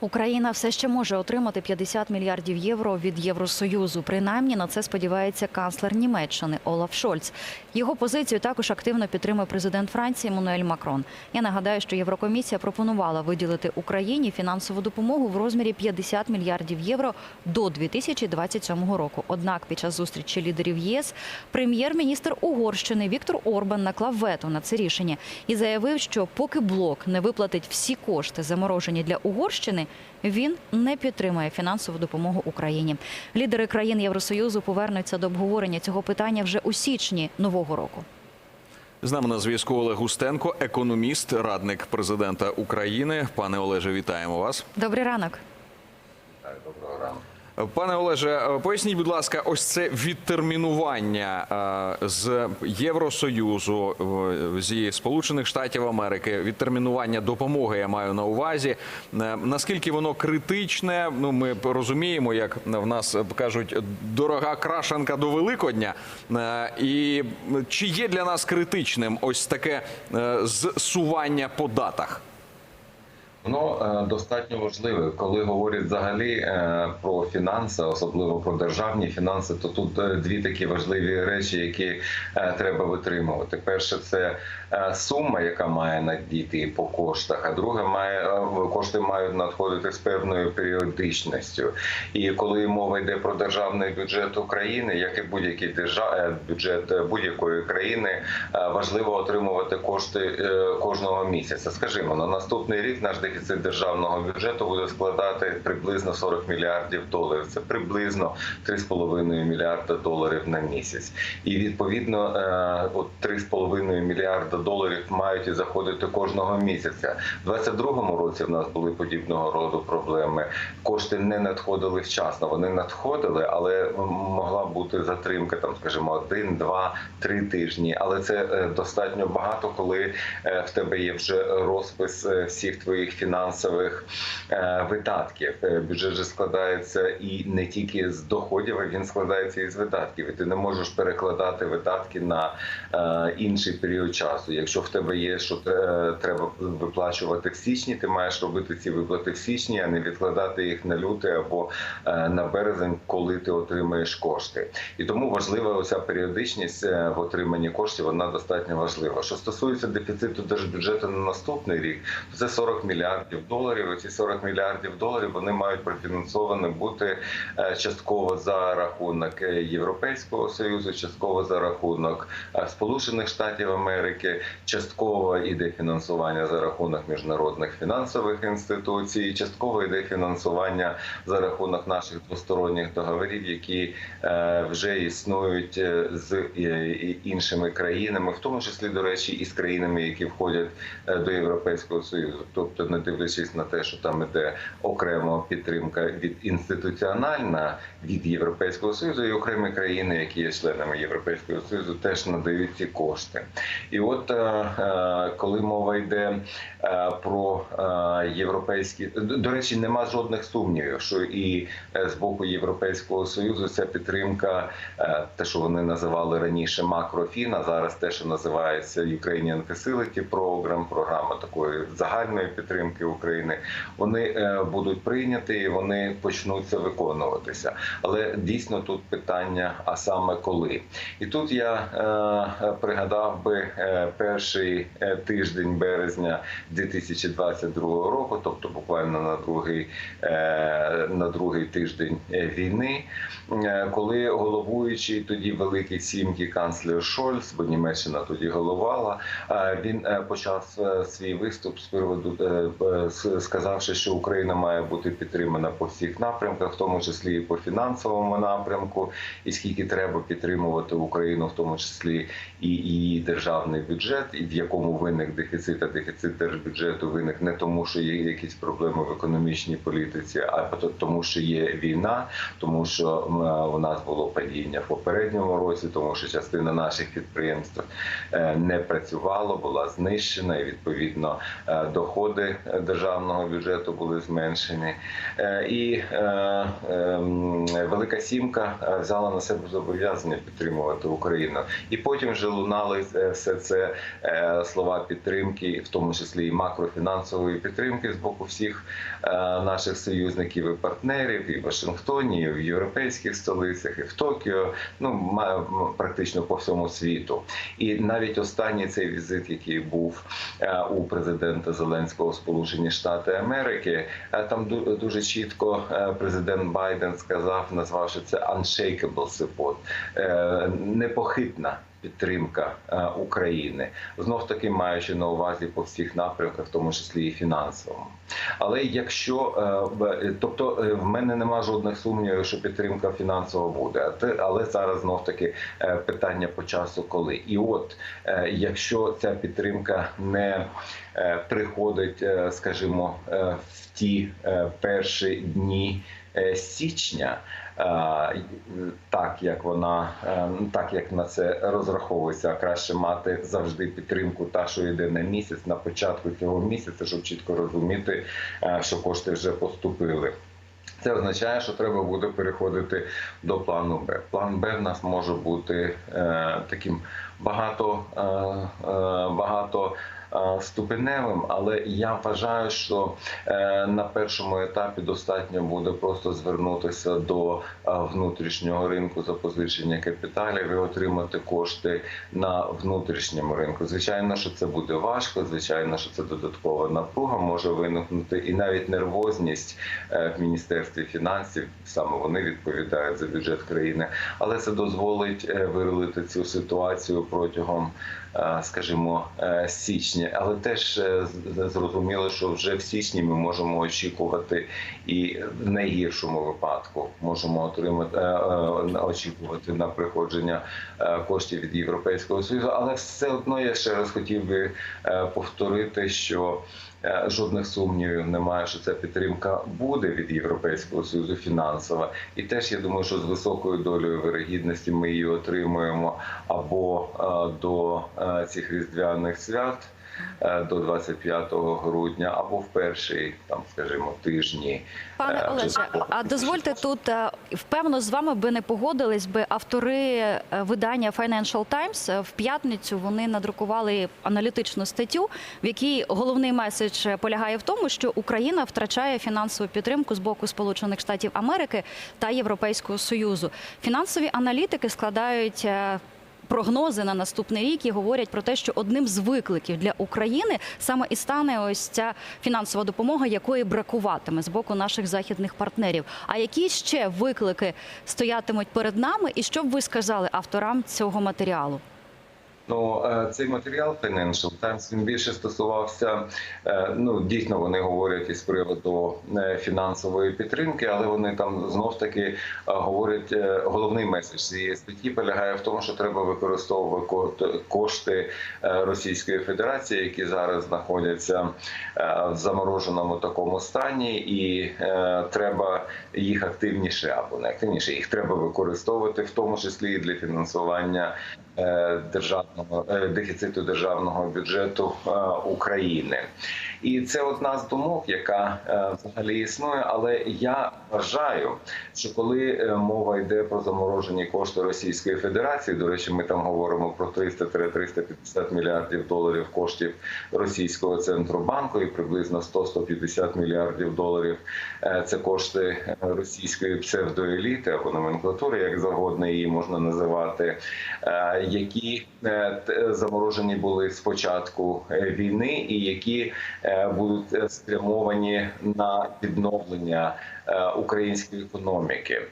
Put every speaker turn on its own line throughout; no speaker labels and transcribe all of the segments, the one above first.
Україна все ще може отримати 50 мільярдів євро від Євросоюзу. Принаймні на це сподівається канцлер Німеччини Олаф Шольц. Його позицію також активно підтримує президент Франції Еммануель Макрон. Я нагадаю, що Єврокомісія пропонувала виділити Україні фінансову допомогу в розмірі 50 мільярдів євро до 2027 року. Однак під час зустрічі лідерів ЄС прем'єр-міністр Угорщини Віктор Орбан наклав вето на це рішення і заявив, що поки блок не виплатить всі кошти, заморожені для Угорщини, він не підтримує фінансову допомогу Україні. Лідери країн Євросоюзу повернуться до обговорення цього питання вже у січні нового року.
З нами на зв'язку Олег Густенко, економіст, радник президента України. Пане Олеже, вітаємо вас.
Добрий ранок.
Доброго ранку.
Пане Олеже, поясніть, будь ласка, ось це відтермінування е, з Євросоюзу, е, зі Сполучених Штатів Америки, відтермінування допомоги я маю на увазі. Е, Наскільки воно критичне? Ну, ми розуміємо, як в нас кажуть, дорога крашанка до Великодня. Е, І чи є для нас критичним ось таке е, зсування по датах?
Воно е, достатньо важливе, коли говорять взагалі е, про фінанси, особливо про державні фінанси, то тут е, дві такі важливі речі, які треба витримувати. Перше, це сума, яка має надійти по коштах, а друге, має кошти мають надходити з певною періодичністю. І коли мова йде про державний бюджет України, як і будь-який держав... бюджет будь-якої країни, важливо отримувати кошти кожного місяця. Скажімо, на наступний рік наш дефіцит державного бюджету буде складати приблизно 40 мільярдів доларів. Це приблизно 3,5 мільярда доларів на місяць. І відповідно, е, от 3,5 мільярда доларів мають і заходити кожного місяця. У 22-му році в нас були подібного роду проблеми. Кошти не надходили вчасно. Вони надходили, але могла бути затримка, там, скажімо, один, два, три тижні. Але це е, достатньо багато, коли е, в тебе є вже розпис всіх твоїх фінансових е, видатків. Е, Бюджет же складається і не тільки з доходів, а він складається і з видатків. І ти не можеш перекладати видатки на е, інший період часу. Якщо в тебе є, що треба виплачувати в січні, ти маєш робити ці виплати в січні, а не відкладати їх на лютий або на березень, коли ти отримаєш кошти. І тому важлива оця періодичність в отриманні коштів. Вона достатньо важлива. Що стосується дефіциту держбюджету на наступний рік, то це 40 мільярдів доларів. І ці 40 мільярдів доларів вони мають профінансовані бути е, частково за рахунок е, Європейського союзу, частково за рахунок е, Сполучених Штатів Америки, частково іде фінансування за рахунок міжнародних фінансових інституцій, частково йде фінансування за рахунок наших двосторонніх договорів, які вже існують з іншими країнами, в тому числі до речі, і з країнами, які входять до Європейського союзу, тобто не дивлячись на те, що там іде окрема підтримка від інституціональна від Європейського союзу, і окремі країни, які є членами Європейського союзу, теж надають ці кошти. І от е, е, коли мова йде е, про європейські до речі, нема жодних сумнівів, що і з боку Європейського союзу ця підтримка, те, що вони називали раніше макрофін, а зараз те, що називається Ukrainian Facility Program, програма такої загальної підтримки України, вони е, будуть прийняті і вони почнуться виконуватися. Але дійсно тут питання, а саме коли. І тут я е, пригадав би е, перший тиждень березня 2022 року, тобто буквально на другий, на другий тиждень війни, коли головуючий тоді великий сімки канцлер Шольц, бо Німеччина тоді головала, він почав свій виступ з приводу, сказавши, що Україна має бути підтримана по всіх напрямках, в тому числі і по фінансовому напрямку, і скільки треба підтримувати Україну, в тому числі і її державний бюджет, і в якому виник дефіцит, а дефіцит держбюджету виник не тому, що є якісь проблеми в економічній політиці, а то- тому, що є війна, тому що у нас було падіння в попередньому році, тому що частина наших підприємств е, не працювала, була знищена, і відповідно е, доходи державного бюджету були зменшені, Е, і е, ем, Велика Сімка е, взяла на себе зобов'язання підтримувати Україну. І потім вже лунали все це слова підтримки, в тому числі і макрофінансової підтримки з боку всіх наших союзників і партнерів, і в Вашингтоні, і в європейських столицях, і в Токіо, ну практично по всьому світу. І навіть останній цей візит, який був у президента Зеленського в Сполучені Штати Америки, е, там ду- дуже чітко е, президент Байден сказав, назвавши це unshakable support, е, непохитна. Підтримка е, України. Знов таки маючи на увазі по всіх напрямках, в тому числі і фінансовому. Але якщо е, в- тобто е, в мене нема жодних сумнівів, що підтримка фінансова буде, але зараз знов таки е, питання по часу, коли. І от е, якщо ця підтримка не е, приходить, е, скажімо, е, в ті е, перші дні е, січня. е, Так як вона е, ну, так як на це розраховується, краще мати завжди підтримку, та що йде на місяць на початку цього місяця, щоб чітко розуміти, е, що кошти вже поступили. Це означає, що треба буде переходити до плану Б. План Б в нас може бути е, таким багато, е, е, багато е, ступеневим, але я вважаю, що е, на першому етапі достатньо буде просто звернутися до е, внутрішнього ринку запозичення капіталів і отримати кошти на внутрішньому ринку. Звичайно, що це буде важко. Звичайно, що це додаткова напруга може виникнути, і навіть нервозність е, в міністерстві фінансів саме вони відповідають за бюджет країни, але це дозволить е, цю ситуацію протягом, е, скажімо, е, січня. Але теж е, зрозуміло, що вже в січні ми можемо очікувати і в найгіршому випадку можемо отримати е, е, очікувати на приходження е, коштів від Європейського союзу. Але все одно я ще раз хотів би е, повторити, що е, жодних сумнівів немає, що ця підтримка буде від Європейського союзу фінансова, і теж я думаю, що з високою долею вирогідності ми її отримуємо або е, до е, цих різдвяних свят. е, До 25 грудня або в перший, там скажімо, тижні
Пане
Е,
Олеже, а дозвольте тут е, впевнено з вами би не погодились би автори е, видання Financial Times. Е, В п'ятницю вони надрукували аналітичну статтю, в якій головний меседж полягає в тому, що Україна втрачає фінансову підтримку з боку Сполучених Штатів Америки та Європейського Союзу. Фінансові аналітики складають. Прогнози на наступний рік і говорять про те, що одним з викликів для України саме і стане ось ця фінансова допомога, якої бракуватиме з боку наших західних партнерів. А які ще виклики стоятимуть перед нами, і що б ви сказали авторам цього матеріалу?
Ну, е, цей матеріал Financial Times, він більше стосувався. е, Ну дійсно вони говорять із приводу е, фінансової підтримки, але вони там знов таки говорять. Головний меседж цієї статті полягає в тому, що треба використовувати ко- кошти Російської Федерації, які зараз знаходяться в замороженому такому стані, і треба їх активніше або не активніше. Їх треба використовувати, в тому числі і для фінансування державного е, дефіциту державного бюджету е, України. І це одна з думок, яка е, взагалі існує. Але я вважаю, що коли е, мова йде про заморожені кошти Російської Федерації, до речі, ми там говоримо про 300-350 мільярдів доларів коштів російського центробанку і приблизно 100-150 мільярдів доларів е, це кошти е, російської псевдоеліти або номенклатури, як завгодно її можна називати, е, які е, заморожені були з початку е, війни, і які е, будуть е, спрямовані на відновлення е, української економіки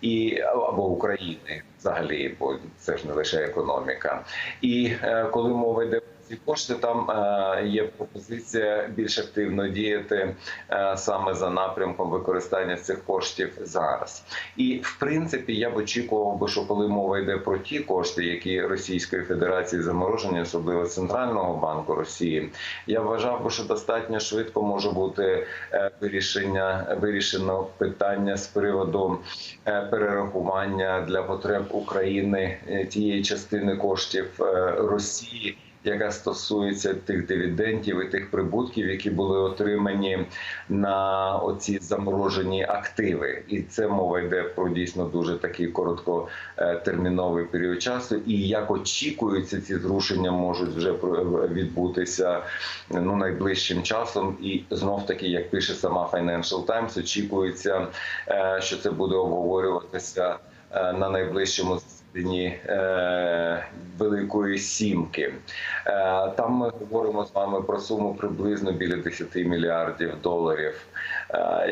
і або України взагалі, бо це ж не лише економіка. І е, коли мова йде ці кошти, там е, є пропозиція більш активно діяти е, саме за напрямком використання цих коштів зараз. І в принципі, я б очікував би, що коли мова йде про ті кошти, які Російської Федерації заморожені, особливо Центрального банку Росії, я вважав би, що достатньо швидко може бути е, вирішення вирішено питання з приводу перерахування для потреб України тієї частини коштів Росії. Яка стосується тих дивідендів і тих прибутків, які були отримані на оці заморожені активи. І це мова йде про дійсно дуже такий короткотерміновий період часу. І як очікується, ці зрушення можуть вже відбутися ну найближчим часом. І знов таки, як пише сама Financial Times, очікується, е, що це буде обговорюватися на найближчому засіданні е, Великої Сімки. Е, Там ми говоримо з вами про суму приблизно біля 10 мільярдів доларів, е,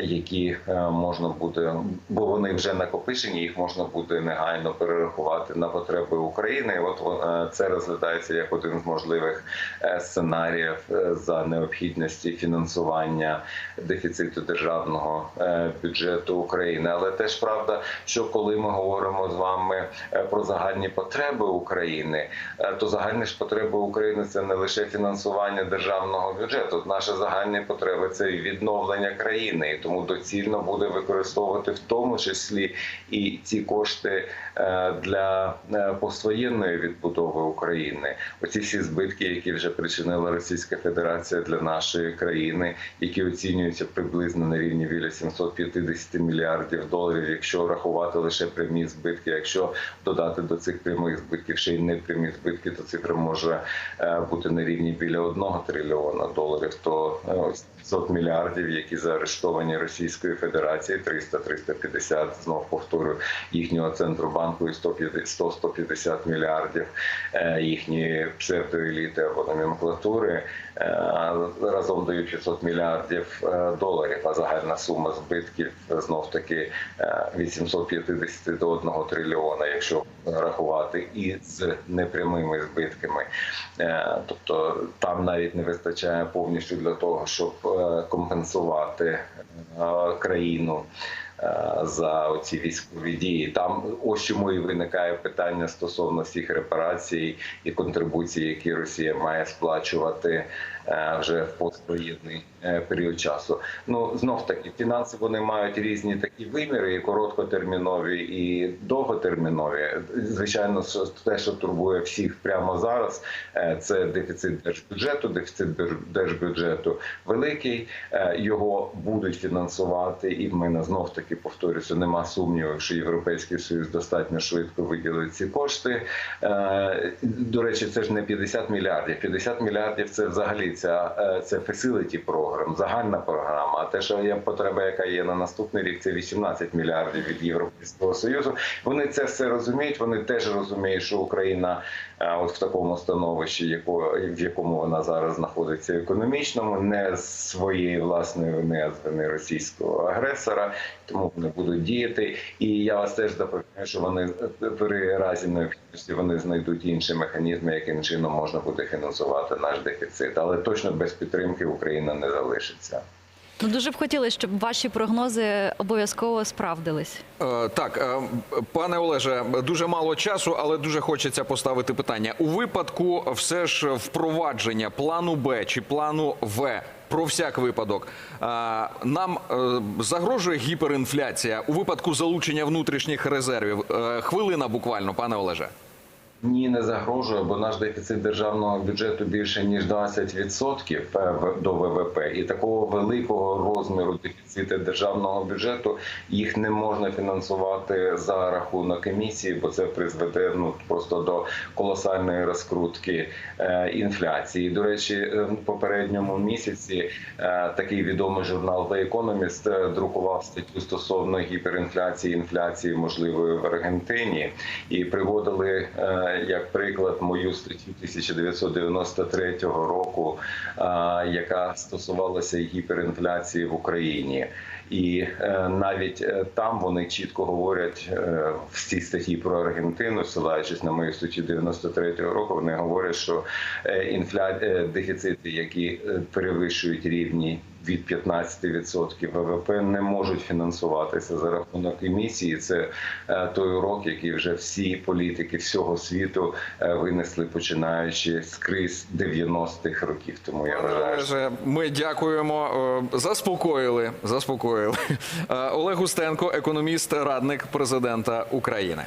які е, можна буде, бо вони вже накопичені, їх можна буде негайно перерахувати на потреби України. От е, це розглядається як один з можливих е, сценаріїв е, за необхідності фінансування дефіциту державного е, бюджету України. Але теж правда, що коли ми говоримо з вами е, про загальні потреби України, е, то загальні ж потреби України це не лише фінансування державного бюджету. Наші загальні потреби це відновлення країни, і тому доцільно буде використовувати в тому числі і ці кошти е, для е, поствоєнної відбудови України. Оці всі збитки, які вже причинила Російська Федерація для нашої країни, які оцінюються приблизно на рівні біля 750 мільярдів доларів, якщо рахувати лише прямі збитки, якщо додати до цих прямих збитків ще й непрямі збитки, то цифра може е, бути на рівні біля 1 трильйона доларів. То ось 500 мільярдів, які заарештовані Російською Федерацією, 300-350, знов повторю, їхнього центробанку і 100-150 мільярдів е, їхньої псевдоеліти або номенклатури е, разом дають 500 мільярдів е, доларів. А загальна сума збитків знов таки е, від 750 до 1 трильйона, якщо рахувати, і з непрямими збитками. Тобто там навіть не вистачає повністю для того, щоб компенсувати е, країну е, за ці військові дії. Там ось чому і виникає питання стосовно всіх репарацій і контрибуцій, які Росія має сплачувати е, вже в поствоєнний е, період часу. Ну знов таки фінанси вони мають різні такі виміри, і короткотермінові, і довготермінові. Звичайно, те, що турбує всіх прямо зараз, е, це дефіцит держбюджету. Дефіцит держ- держбюджету великий. е, Його будуть фінансувати, і в мене знов таки повторюся, нема сумнівів, що європейський союз достатньо швидко виділить ці кошти. Е, До речі, це ж не 50 мільярдів. 50 мільярдів це взагалі ця е, це facility програм, загальна програма. А те, що є потреба, яка є на наступний рік, це 18 мільярдів від Європейського союзу. Вони це все розуміють. Вони теж розуміють, що Україна е, от в такому становищі, в якому вона зараз знаходиться економічному, не з своєї власної вини, а з вини російського агресора. Тому вони будуть діяти. І я вас теж запевняю, що вони при разі необхідності вони знайдуть інші механізми, яким чином можна буде фінансувати наш дефіцит. Але точно без підтримки Україна не залишиться.
Ну дуже б хотілося, щоб ваші прогнози обов'язково справдились.
Е, Так, е, пане Олеже, дуже мало часу, але дуже хочеться поставити питання. У випадку все ж впровадження плану Б чи плану В. Про всяк випадок е, нам е, загрожує гіперінфляція у випадку залучення внутрішніх резервів. Е, Хвилина буквально, пане Олеже.
Ні, не загрожує, бо наш дефіцит державного бюджету більше ніж 20% в- до ВВП, і такого великого розміру дефіциту державного бюджету їх не можна фінансувати за рахунок емісії, бо це призведе ну просто до колосальної розкрутки е, інфляції. До речі, е, в попередньому місяці е, такий відомий журнал The Economist е, друкував статтю стосовно гіперінфляції, інфляції можливої в Аргентині, і приводили е, як приклад мою статтю 1993 року, е, яка стосувалася гіперінфляції в Україні. І е, навіть е, там вони чітко говорять е, в цій статті про Аргентину, силаючись на мою статтю 93-го року, вони говорять, що інфля... дефіцити, які перевищують рівні від 15% ВВП, не можуть фінансуватися за рахунок емісії. Це е, той урок, який вже всі політики всього світу е, винесли, починаючи з криз 90-х років. Тому я вважаю, що
ми дякуємо. Е, Заспокоїли. Заспокоїли. Олег Устенко, економіст, радник президента України.